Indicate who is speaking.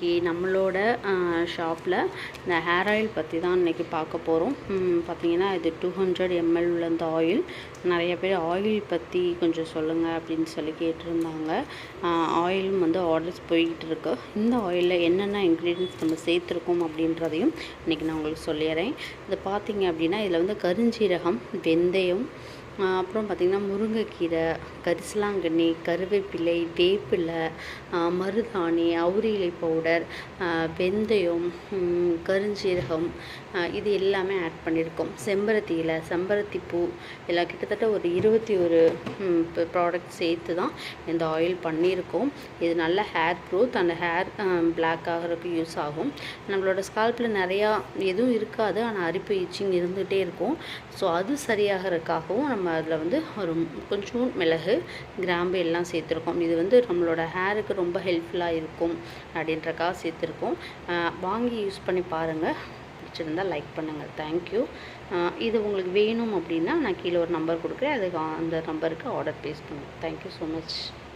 Speaker 1: இன்றைக்கி நம்மளோட ஷாப்பில் இந்த ஹேர் ஆயில் பற்றி தான் இன்றைக்கி பார்க்க போகிறோம் பார்த்திங்கன்னா இது டூ ஹண்ட்ரட் எம்எல் உள்ள இந்த ஆயில். நிறைய பேர் ஆயில் பற்றி கொஞ்சம் சொல்லுங்கள் அப்படின்னு சொல்லி கேட்டிருந்தாங்க. ஆயிலும் வந்து ஆர்டர்ஸ் போய்கிட்டு இருக்கு. இந்த ஆயிலில் என்னென்ன இன்க்ரீடியன்ஸ் நம்ம சேர்த்துருக்கோம் அப்படின்றதையும் இன்றைக்கி நான் உங்களுக்கு சொல்லிடுறேன். இது பார்த்தீங்க அப்படின்னா இதில் வந்து கருஞ்சீரகம் வெந்தயம் அப்புறம் பார்த்திங்கன்னா முருங்கைக்கீரை கரிசலாங்கண்ணி கருவேப்பிலை வேப்பிலை மருதாணி அவுரியிலை பவுடர் வெந்தயம் கருஞ்சீரகம் இது எல்லாமே ஆட் பண்ணியிருக்கோம். செம்பருத்தி இலை செம்பருத்தி பூ எல்லாம் கிட்டத்தட்ட ஒரு இருபத்தி ஒரு ப்ராடக்ட் சேர்த்து தான் இந்த ஆயில் பண்ணியிருக்கோம். இது நல்ல ஹேர் க்ரோத் அந்த ஹேர் பிளாக் ஆகிறதுக்கு யூஸ் ஆகும். நம்மளோட ஸ்கால்பில் நிறையா எதுவும் இருக்காது ஆனால் அரிப்பு இச்சிங் இருந்துகிட்டே இருக்கும். ஸோ அது சரியாகிறதுக்காகவும் நம்ம நம்ம அதில் வந்து ஒரு கொஞ்சம் மிளகு கிராம்பு எல்லாம் சேர்த்துருக்கோம். இது வந்து நம்மளோட ஹேருக்கு ரொம்ப ஹெல்ப்ஃபுல்லாக இருக்கும் அப்படின்றக்காக சேர்த்துருக்கோம். வாங்கி யூஸ் பண்ணி பாருங்கள் பிடிச்சிருந்தால் லைக் பண்ணுங்கள் தேங்க்யூ இது உங்களுக்கு வேணும் அப்படின்னா நான் கீழே ஒரு நம்பர் கொடுக்குறேன். அதுக்கு அந்த நம்பருக்கு ஆர்டர் ப்ளேஸ் பண்ணுங்கள் தேங்க்யூ ஸோ மச்